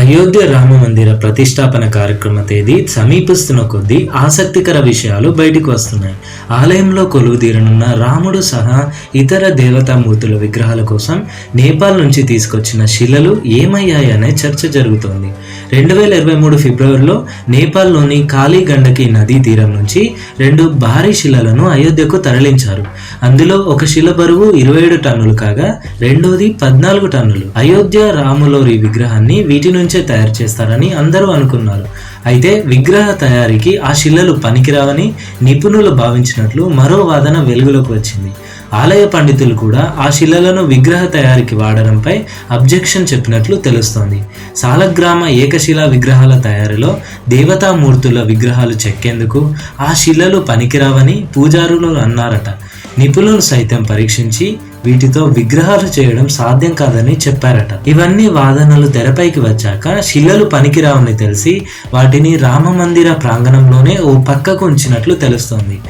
అయోధ్య రామ మందిర ప్రతిష్టాపన కార్యక్రమ తేదీ సమీపిస్తున్న కొద్దీ ఆసక్తికర విషయాలు బయటకు వస్తున్నాయి. ఆలయంలో కొలువుదీరనున్న రాముడు సహా ఇతర దేవతామూర్తుల విగ్రహాల కోసం నేపాల్ నుంచి తీసుకొచ్చిన శిలలు ఏమయ్యాయనే చర్చ జరుగుతోంది. రెండు వేల ఇరవై మూడు ఫిబ్రవరిలో నేపాల్లోని కాళీ గండకి నదీ తీరం నుంచి రెండు భారీ శిలలను అయోధ్యకు తరలించారు. అందులో ఒక శిల బరువు ఇరవై ఏడు టన్నులు కాగా రెండోది పద్నాలుగు టన్నులు. అయోధ్య రాములోరి విగ్రహాన్ని వీటి నుంచి తయారు చేస్తారని అందరూ అనుకున్నారు. అయితే విగ్రహ తయారీకి ఆ శిలలు పనికిరావని నిపుణులు భావించినట్లు మరో వాదన వెలుగులోకి వచ్చింది. ఆలయ పండితులు కూడా ఆ శిలలను విగ్రహ తయారీకి వాడడంపై అబ్జెక్షన్ చెప్పినట్లు తెలుస్తోంది. సాలగ్రామ ఏకశిలా విగ్రహాల తయారీలో దేవతామూర్తుల విగ్రహాలు చెక్కేందుకు ఆ శిలలు పనికిరావని పూజారులు అన్నారట. నిపుణులు సైతం పరీక్షించి వీటితో విగ్రహాలు చేయడం సాధ్యం కాదని చెప్పారట. ఇవన్నీ వాదనలు తెరపైకి వచ్చాక శిలలు పనికిరావని తెలిసి వాటిని రామ మందిర ప్రాంగణంలోనే ఓ పక్కకు ఉంచినట్లు తెలుస్తోంది.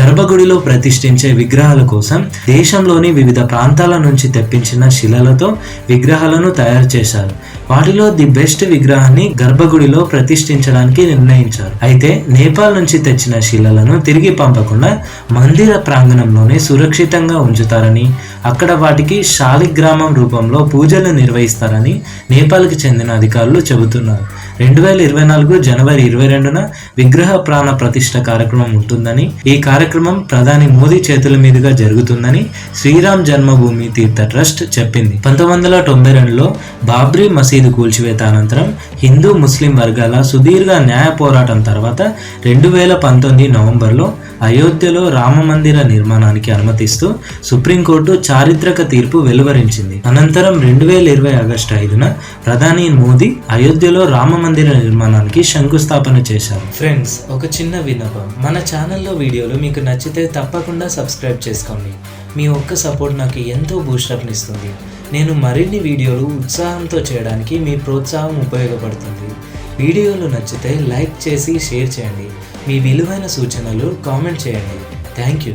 గర్భగుడిలో ప్రతిష్ఠించే విగ్రహాల కోసం దేశంలోని వివిధ ప్రాంతాల నుంచి తెప్పించిన శిలలతో విగ్రహాలను తయారు చేశారు. వాటిలో ది బెస్ట్ విగ్రహాన్ని గర్భగుడిలో ప్రతిష్ఠించడానికి నిర్ణయించారు. అయితే నేపాల్ నుంచి తెచ్చిన శిలలను తిరిగి పంపకుండా మందిర ప్రాంగణంలోనే సురక్షితంగా ఉంచుతారని అక్కడ వాటికి శాలిగ్రామం రూపంలో పూజలు నిర్వహిస్తారని నేపాల్కి చెందిన అధికారులు చెబుతున్నారు. రెండు వేల ఇరవై నాలుగు జనవరి ఇరవై రెండున విగ్రహ ప్రాణ ప్రతిష్ట కార్యక్రమం ఉంటుందని ఈ కార్యక్రమం ప్రధాని మోదీ చేతుల మీదుగా జరుగుతుందని శ్రీరామ్ జన్మభూమి తీర్థ ట్రస్ట్ చెప్పింది. పంతొమ్మిది వందల తొంభై రెండులో బాబ్రీ మసీదు కూల్చివేత అనంతరం హిందూ ముస్లిం వర్గాల సుదీర్ఘ న్యాయ పోరాటం తర్వాత రెండు వేల పంతొమ్మిది నవంబర్లో అయోధ్యలో రామ మందిర నిర్మాణానికి అనుమతిస్తూ సుప్రీంకోర్టు చారిత్రక తీర్పు వెలువరించింది. అనంతరం రెండు వేల ఇరవై ఆగస్టు ఐదున ప్రధాని మోదీ అయోధ్యలో రామ మందిర నిర్మాణానికి శంకుస్థాపన చేశారు. ఫ్రెండ్స్ ఒక చిన్న విన్నపం. మన ఛానల్లో వీడియోలు మీకు నచ్చితే తప్పకుండా సబ్స్క్రైబ్ చేసుకోండి. మీ ఒక్క సపోర్ట్ నాకు ఎంతో బూస్టప్నిస్తుంది నేను మరిన్ని వీడియోలు ఉత్సాహంతో చేయడానికి మీ ప్రోత్సాహం ఉపయోగపడుతుంది. వీడియోలు నచ్చితే లైక్ చేసి షేర్ చేయండి. మీ విలువైన సూచనలు కామెంట్ చేయండి. Thank you